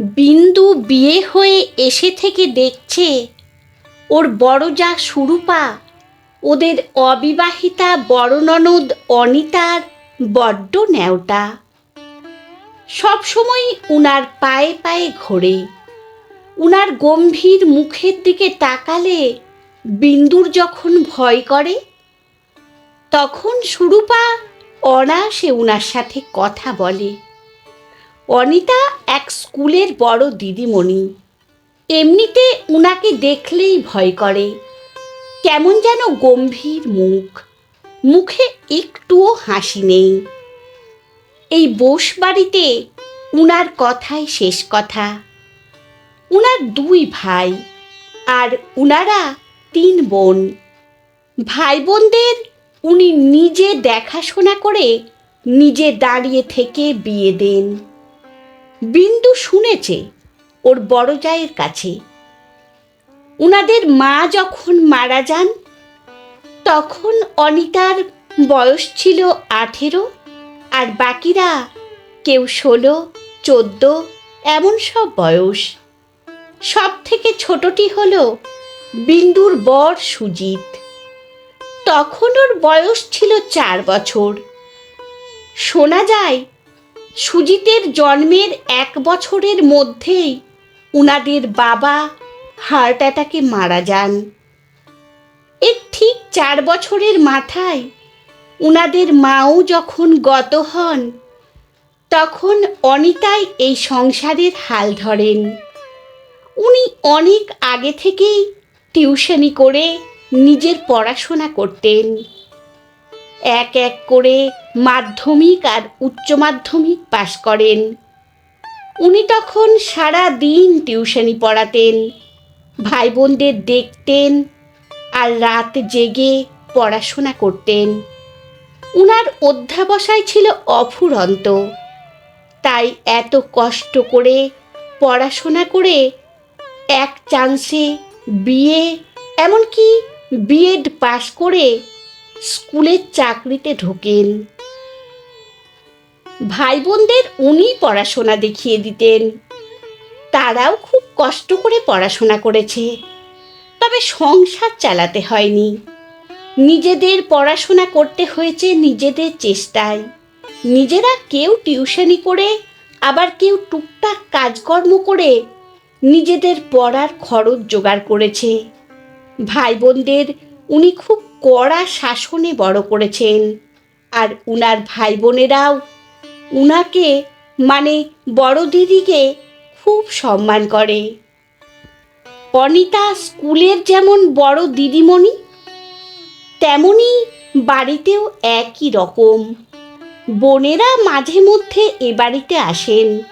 বিন্দু বিয়ে হয়ে এসে থেকে দেখছে ওর বড় যা সুরূপা, ওদের অবিবাহিতা বড় ননদ অনিতার বড্ড ন্যাওটা। সবসময় উনার পায়ে পায়ে ঘোরে, উনার গম্ভীর মুখের দিকে তাকালে বিন্দুর যখন ভয় করে, তখন সুরূপা অনায়াসে উনার সাথে কথা বলে। অনিতা এক স্কুলের বড় দিদিমণি। এমনিতে উনাকে দেখলেই ভয় করে। কেমন যেন গম্ভীর মুখ। মুখে একটুও হাসি নেই। এই বোস বাড়িতে উনার কথাই শেষ কথা। উনার দুই ভাই আর উনারা তিন বোন। ভাই বোনদের উনি নিজে দেখাশোনা করে নিজে দাঁড়িয়ে থেকে বিয়ে দেন। বিন্দু শুনেছে ওর বড় জায়ের কাছে। উনাদের মা যখন মারা যান, তখন অনিতার বয়স ছিল আঠেরো, আর বাকিরা কেউ ষোলো, চোদ্দ, এমন সব বয়স। সব থেকে ছোটটি হল বিন্দুর বর সুজিত। তখন ওর বয়স ছিল চার বছর। শোনা যায় সুজিতের জন্মের এক বছরের মধ্যেই উনাদের বাবা হার্ট অ্যাটাকে মারা যান। এর ঠিক চার বছরের মাথায় উনাদের মাও যখন গত হন, তখন অনিতাই এই সংসারের হাল ধরেন। উনি অনেক আগে থেকেই টিউশনি করে নিজের পড়াশোনা করতেন। এক এক করে মাধ্যমিক আর উচ্চ মাধ্যমিক পাশ করেন। উনি তখন সারা দিন টিউশনি পড়াতেন ভাই বোনদের দেখতেন আর রাত জেগে পড়াশোনা করতেন। উনার অধ্যাবসায় ছিল অফুরন্ত, তাই এত কষ্ট করে পড়াশোনা করে এক চান্সে বিয়ে এমনকি বিএড পাশ করে স্কুলের চাকরিতে ঢোকেন। ভাই বোনদের উনি পড়াশোনা দেখিয়ে দিতেন। তারাও খুব কষ্ট করে পড়াশোনা করেছে। তবে সংসার চালাতে হয়নি। নিজেদের পড়াশোনা করতে হয়েছে নিজেদের চেষ্টায়। নিজেরা কেউ টিউশনি করে, আবার কেউ টুকটাক কাজকর্ম করে নিজেদের পড়ার খরচ জোগাড় করেছে। ভাই বোনদের উনি খুব কড়া শাসনে বড় করেছেন। আর উনার ভাই বোনেরাও উনাকে মানে বড় দিদিকে খুব সম্মান করে। অনিতা স্কুলের যেমন বড় দিদিমণি, তেমনি বাড়িতেও একই রকম। বোনেরা মাঝে মধ্যে এ বাড়িতে আসেন।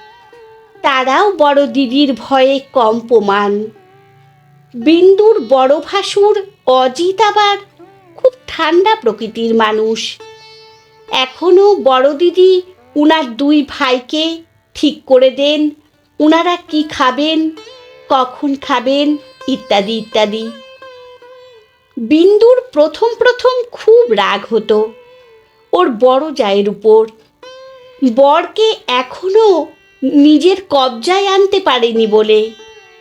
তারাও বড় দিদির ভয়ে কম প্রমাণ বিন্দুর বড় ভাসুর অজিত আবার খুব ঠান্ডা প্রকৃতির মানুষ। এখনও বড় দিদি উনার দুই ভাইকে ঠিক করে দেন, উনারা কি খাবেন, কখন খাবেন, ইত্যাদি ইত্যাদি। বিন্দুর প্রথম প্রথম খুব রাগ হতো ওর বড় জায়ের উপর। বরকে এখনও নিজের কবজায় আনতে পারেনি বলে।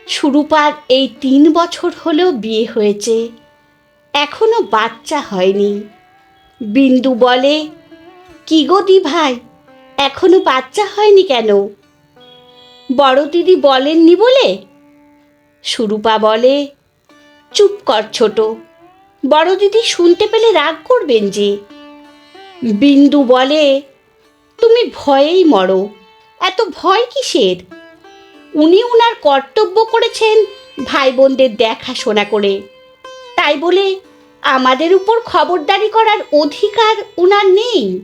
সুরূপার এই তিন বছর হলেও বিয়ে হয়েছে। এখনও বাচ্চা হয়নি। বিন্দু বলে, কি গো দি ভাই এখনও বাচ্চা হয়নি কেন? বড় দিদি বলেননি বলে? সুরূপা বলে, চুপ কর ছোট, বড় দিদি শুনতে পেলে রাগ করবেন যে। বিন্দু বলে, তুমি ভয়েই মরো, এত ভয় কিসের? উনি উনার কর্তব্য করেছেন ভাই বোনদের দেখাশোনা করে। তাই বলে আমাদের উপর খবরদারি করার অধিকার উনার নেই।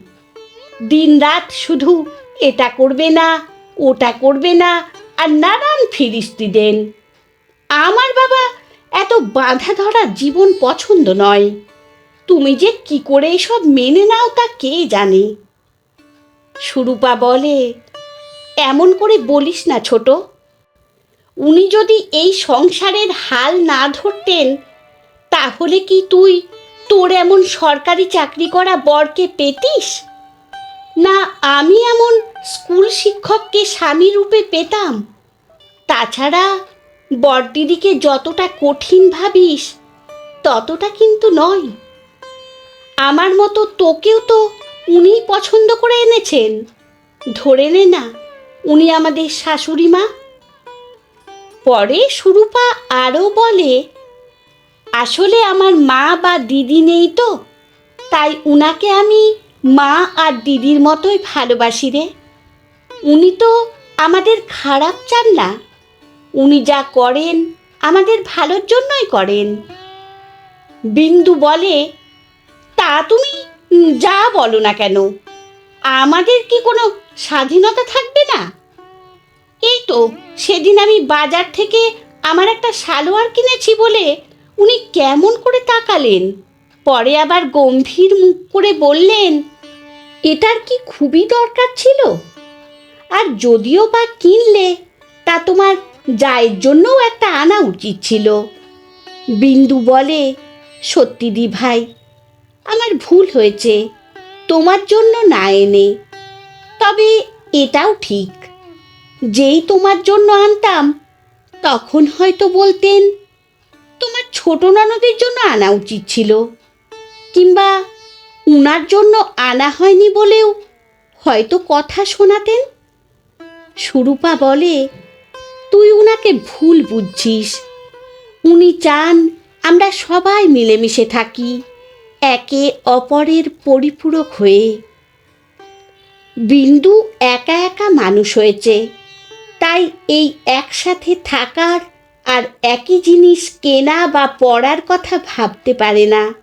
দিনরাত শুধু এটা করবে না, ওটা করবে না আর নানান ফিরিস্তি দেন। আমার বাবা এত বাঁধা ধরা জীবন পছন্দ নয়। তুমি যে কি করে এসব মেনে নাও তা কে জানে? সুরূপা বলে, এমন করে বলিস না ছোট। উনি যদি এই সংসারের হাল না ধরতেন তাহলে কি তুই তোর এমন সরকারি চাকরি করা বরকে পেতিস? না আমি এমন স্কুল শিক্ষককে স্বামী রূপে পেতাম? তাছাড়া বরদিদিকে যতটা কঠিন ভাবিস, ততটা কিন্তু নয়। আমার মতো তোকেও তো উনিই পছন্দ করে এনেছেন। ধরে নে না, উনি আমাদের শাশুড়ি মা। পরে সুরূপা আরও বলে আসলে আমার মা বা দিদি নেই তো। তাই উনাকে আমি মা আর দিদির মতোই ভালোবাসি রে। উনি তো আমাদের খারাপ চান না। উনি যা করেন আমাদের ভালোর জন্যই করেন। বিন্দু বলে, তা তুমি যা বলো না কেন? আমাদের কি কোনো স্বাধীনতা থাকবে না? এই তো, সেদিন আমি বাজার থেকে আমার একটা সালোয়ার কিনেছি বলে উনি কেমন করে তাকালেন? পরে আবার গম্ভীর মুখ করে বললেন, এটার কি খুবই দরকার ছিল? আর যদিও বা কিনলে, তা তোমার জায়ের জন্যও একটা আনা উচিত ছিল। বিন্দু বলে, সত্যি দি ভাই আমার ভুল হয়েছে, তোমার জন্য না এনে। তবে এটাও ঠিক, যেই তোমার জন্য আনতাম, তখন হয়তো বলতেন ছোট ননদের জন্য আনা উচিত ছিল। কিংবা উনার জন্য আনা হয়নি বলেও হয়তো কথা শোনাতেন? সুরূপা বলে, তুই উনাকে ভুল বুঝছিস। উনি চান আমরা সবাই মিলেমিশে থাকি, একে অপরের পরিপূরক হয়ে। বিন্দু একা একা মানুষ হয়েছে, তাই এই একসাথে থাকার আর একই জিনিস কেনা বা পড়ার কথা ভাবতে পারে না।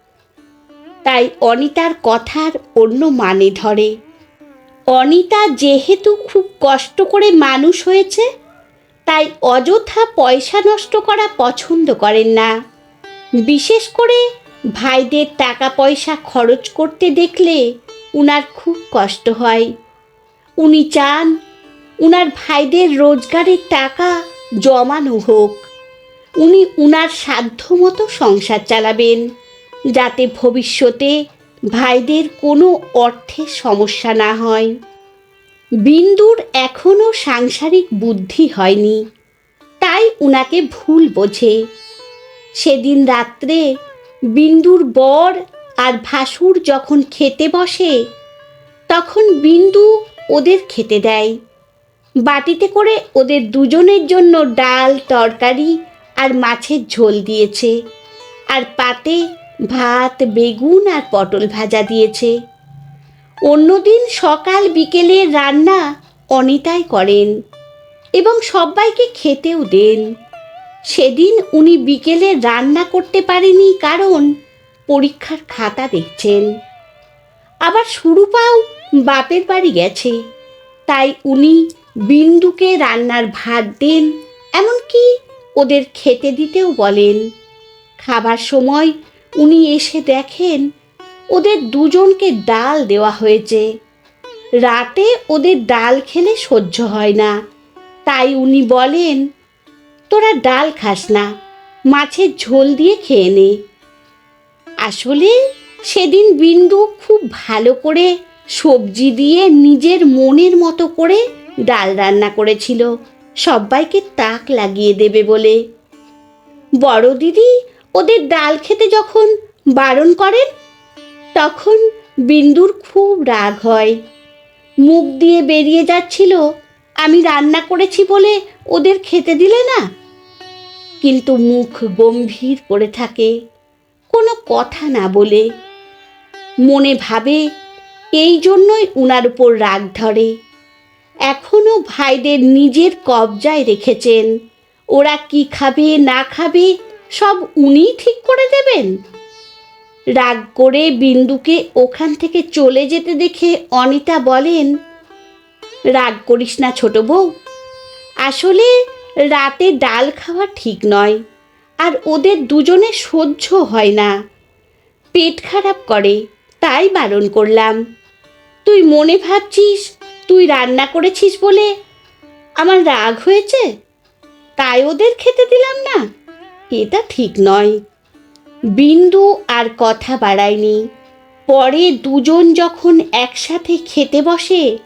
তাই অনিতার কথার অন্য মানে ধরে। অনিতা যেহেতু খুব কষ্ট করে মানুষ হয়েছে, তাই অযথা পয়সা নষ্ট করা পছন্দ করেন না। বিশেষ করে ভাইদের টাকা পয়সা খরচ করতে দেখলে উনার খুব কষ্ট হয়। উনি চান উনার ভাইদের রোজগারের টাকা জমানো হোক। উনি উনার সাধ্য মতো সংসার চালাবেন, যাতে ভবিষ্যতে ভাইদের কোনো অর্থের সমস্যা না হয়। বিন্দুর এখনও সাংসারিক বুদ্ধি হয়নি, তাই উনাকে ভুল বোঝে। সেদিন রাত্রে বিন্দুর বর আর ভাসুর যখন খেতে বসে, তখন বিন্দু ওদের খেতে দেয়। বাটিতে করে ওদের দুজনের জন্য ডাল, তরকারি আর মাছের ঝোল দিয়েছে। আর পাতে ভাত, বেগুন আর পটল ভাজা দিয়েছে। অন্যদিন সকাল বিকেলে রান্না অনিতাই করেন এবং সবাইকে খেতেও দেন। সেদিন উনি বিকেলে রান্না করতে পারেনি কারণ পরীক্ষার খাতা দেখছেন। আবার সুরূপাও বাপের বাড়ি গেছে, তাই উনি বিন্দুকে রান্নার ভাত দেন, এমনকি ওদের খেতে দিতেও বলেন। খাবার সময় উনি এসে দেখেন ওদের দুজনকে ডাল দেওয়া হয়েছে। রাতে ওদের ডাল খেলে সহ্য হয় না। তাই উনি বলেন, তোরা ডাল খাস না, মাছের ঝোল দিয়ে খেয়ে নে। আসলে সেদিন বিন্দু খুব ভালো করে সবজি দিয়ে নিজের মনের মতো করে ডাল রান্না করেছিল। সবাইকে তাক লাগিয়ে দেবে বলে। বড় দিদি ওদের ডাল খেতে যখন বারণ করেন, তখন বিন্দুর খুব রাগ হয়। মুখ দিয়ে বেরিয়ে যাচ্ছিল, আমি রান্না করেছি বলে ওদের খেতে দিলে না? কিন্তু মুখ গম্ভীর করে থাকে, কোনো কথা না বলে। মনে ভাবে, এই জন্যই উনার উপর রাগ ধরে। এখনও ভাইদের নিজের কবজায় রেখেছেন। ওরা কি খাবে, না খাবে, সব উনিই ঠিক করে দেবেন? রাগ করে বিন্দুকে ওখান থেকে চলে যেতে দেখে অনিতা বলেন, রাগ করিস না ছোট বউ। আসলে রাতে ডাল খাওয়া ঠিক নয়, আর ওদের দুজনে সহ্য হয় না। পেট খারাপ করে, তাই বারণ করলাম। তুই মনে ভাবছিস তুই রান্না করেছিস বলে আমার রাগ হয়েছে? তাই ওদের খেতে দিলাম না। এটা ঠিক নয়। বিন্দু আর কথা বাড়ায়নি। পরে দুজন যখন একসাথে খেতে বসে,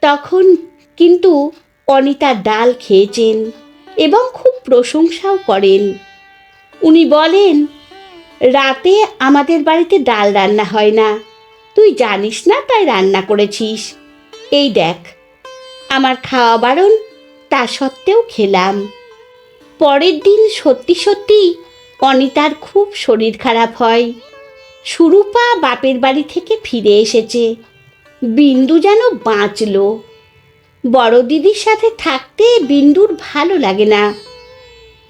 তখন কিন্তু অনিতা ডাল খেয়েছেন এবং খুব প্রশংসাও করেন। উনি বলেন, রাতে আমাদের বাড়িতে ডাল রান্না হয় না। তুই জানিস না তাই রান্না করেছিস? এই দেখ, আমার খাওয়া বারণ তা সত্ত্বেও খেলাম। পরের দিন সত্যি সত্যি অনিতার খুব শরীর খারাপ হয়। সুরূপা বাপের বাড়ি থেকে ফিরে এসেছে। বিন্দু যেন বাঁচল। বড় দিদির সাথে থাকতে বিন্দুর ভালো লাগে না।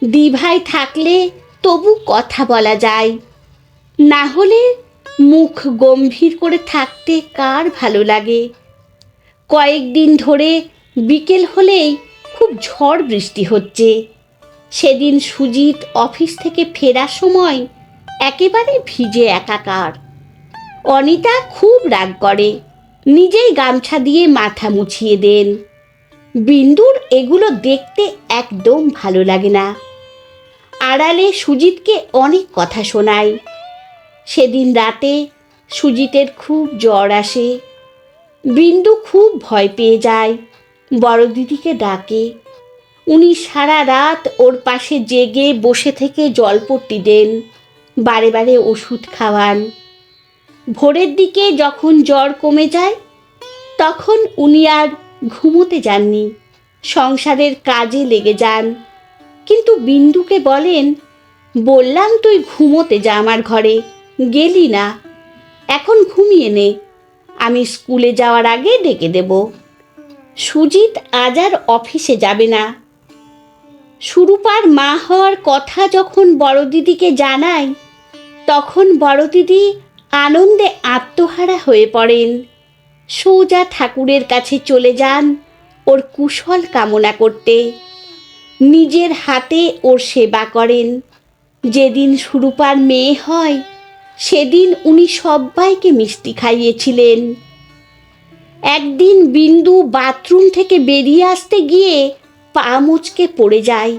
দিভাই থাকলে তবু কথা বলা যায়। না হলে মুখ গম্ভীর করে থাকতে কার ভালো লাগে? কয়েকদিন ধরে বিকেল হলেই খুব ঝড় বৃষ্টি হচ্ছে। সেদিন সুজিত অফিস থেকে ফেরার সময় একেবারে ভিজে একাকার। অনিতা খুব রাগ করে, নিজেই গামছা দিয়ে মাথা মুছিয়ে দেন। বিন্দুর এগুলো দেখতে একদম ভালো লাগে না। আড়ালে সুজিতকে অনেক কথা শোনায়। সেদিন রাতে সুজিতের খুব জ্বর আসে। বিন্দু খুব ভয় পেয়ে যায়। বড় দিদিকে ডাকে। উনি সারা রাত ওর পাশে জেগে বসে থেকে জলপট্টি দেন, বারে বারে ওষুধ খাওয়ান। ভোরের দিকে যখন জ্বর কমে যায়, তখন উনি আর ঘুমোতে যাননি। সংসারের কাজে লেগে যান। কিন্তু বিন্দুকে বলেন, বললাম তুই ঘুমোতে যা আমার ঘরে, গেলি না। এখন ঘুমিয়ে নে। আমি স্কুলে যাওয়ার আগে ডেকে দেব। সুজিত আজ আর অফিসে যাবে না। সুরূপার মা হওয়ার কথা যখন বড় দিদিকে জানায় তখন বড় দিদি আনন্দে আত্মহারা হয়ে পড়েন। সোজা ঠাকুরের কাছে চলে যান ওর কুশল কামনা করতে। নিজের হাতে ওর সেবা করেন। যেদিন সুরূপার মেয়ে হয় সেদিন উনি সবাইকে মিষ্টি খাইয়েছিলেন। একদিন বিন্দু বাথরুম থেকে বেরিয়ে আসতে গিয়ে পা মুচকে পড়ে যায়।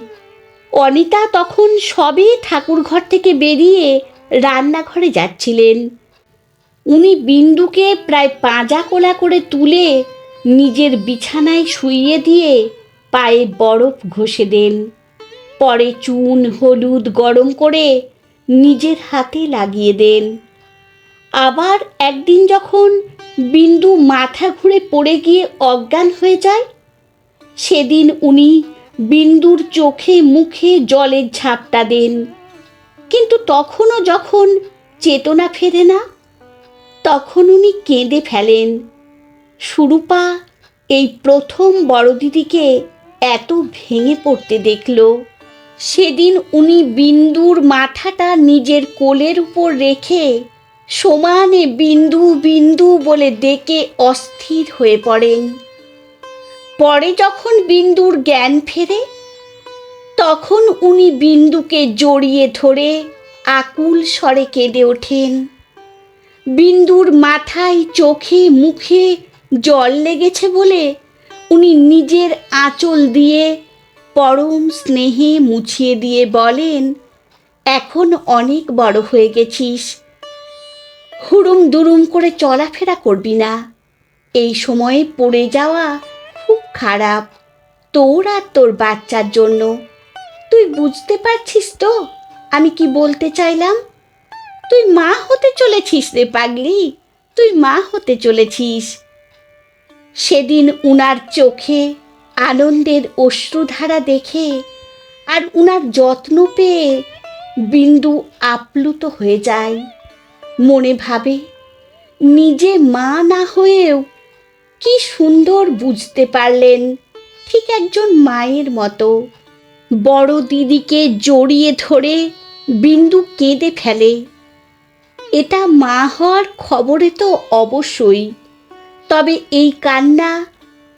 অনিতা তখন সবে ঠাকুরঘর থেকে বেরিয়ে রান্নাঘরে যাচ্ছিলেন। উনি বিন্দুকে প্রায় পাঁজা কোলা করে তুলে নিজের বিছানায় শুইয়ে দিয়ে পায়ে বরফ ঘষে দেন। পরে চুন, হলুদ গরম করে নিজের হাতে লাগিয়ে দেন। আবার একদিন যখন বিন্দু মাথা ঘুরে পড়ে গিয়ে অজ্ঞান হয়ে যায়, সেদিন উনি বিন্দুর চোখে মুখে জলের ঝাপটা দেন। কিন্তু তখনও যখন চেতনা ফেরে না, তখন উনি কেঁদে ফেলেন। সুরূপা এই প্রথম বড় দিদিকে এত ভেঙে পড়তে দেখল। সেদিন উনি বিন্দুর মাথাটা নিজের কোলের উপর রেখে সমানে বিন্দু বিন্দু বলে ডেকে অস্থির হয়ে পড়েন। পরে যখন বিন্দুর জ্ঞান ফেরে, তখন উনি বিন্দুকে জড়িয়ে ধরে আকুল স্বরে কেঁদে ওঠেন। বিন্দুর মাথায়, চোখে, মুখে জল লেগেছে বলে উনি নিজের আঁচল দিয়ে পরম স্নেহে মুছিয়ে দিয়ে বলেন, এখন অনেক বড় হয়ে গেছিস। হুড়ুম দুরুম করে চলাফেরা করবি না। এই সময়ে পড়ে যাওয়া খুব খারাপ, তোর আর তোর বাচ্চার জন্য। তুই বুঝতে পারছিস তো আমি কি বলতে চাইলাম? তুই মা হতে চলেছিস রে পাগলি, তুই মা হতে চলেছিস। সেদিন উনার চোখে আনন্দের অশ্রুধারা দেখে আর উনার যত্ন পেয়ে বিন্দু আপ্লুত হয়ে যায়। মনে ভাবে, নিজে মা না হয়েও কি সুন্দর বুঝতে পারলেন ঠিক একজন মায়ের মতো। বড় দিদিকে জড়িয়ে ধরে বিন্দু কেঁদে ফেলে। এটা মা হওয়ার খবরে তো অবশ্যই, তবে এই কান্না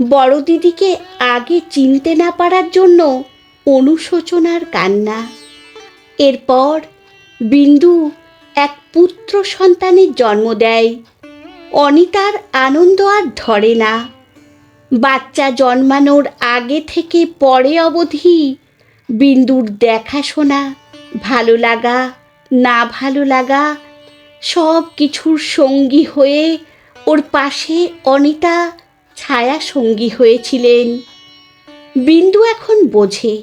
বড় দিদিকে আগে চিনতে না পারার জন্য অনুশোচনার কান্না। এরপর বিন্দু এক পুত্র সন্তানের জন্ম দেয়। অনিতার আনন্দ আর ধরে না। বাচ্চা জন্মানোর আগে থেকে পরে অবধি বিন্দুর দেখাশোনা ভালো লাগা, না ভালো লাগা সব কিছুর সঙ্গী হয়ে ওর পাশে অনিতা ছায়া সঙ্গী হয়েছিলেন। বিন্দু এখন বোঝে,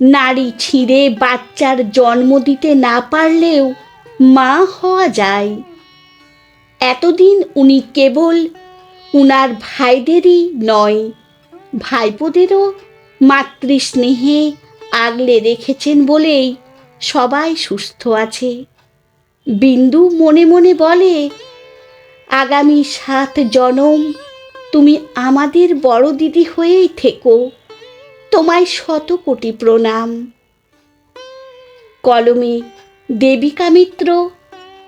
নারী ছিঁড়ে বাচ্চার জন্ম দিতে না পারলেও মা হওয়া যায়। এতদিন উনি কেবল উনার ভাইদেরই নয়, ভাইপোদেরও মাতৃস্নেহে আগলে রেখেছেন বলেই সবাই সুস্থ আছে। বিন্দু মনে মনে বলে, আগামী সাত জনম তুমি আমাদের বড় দিদি হয়েই থেকো। তোমায় শত কোটি প্রণাম। কলমে দেবিকা মিত্র,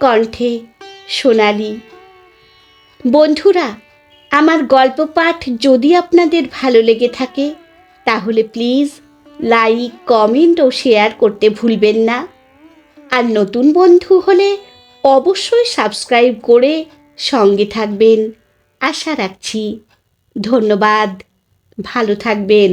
কণ্ঠে সোনালি। বন্ধুরা, আমার গল্প পাঠ যদি আপনাদের ভালো লেগে থাকে, তাহলে প্লিজ লাইক, কমেন্ট ও শেয়ার করতে ভুলবেন না। আর নতুন বন্ধু হলে অবশ্যই সাবস্ক্রাইব করে সঙ্গে থাকবেন। আশা রাখছি। ধন্যবাদ। ভালো থাকবেন।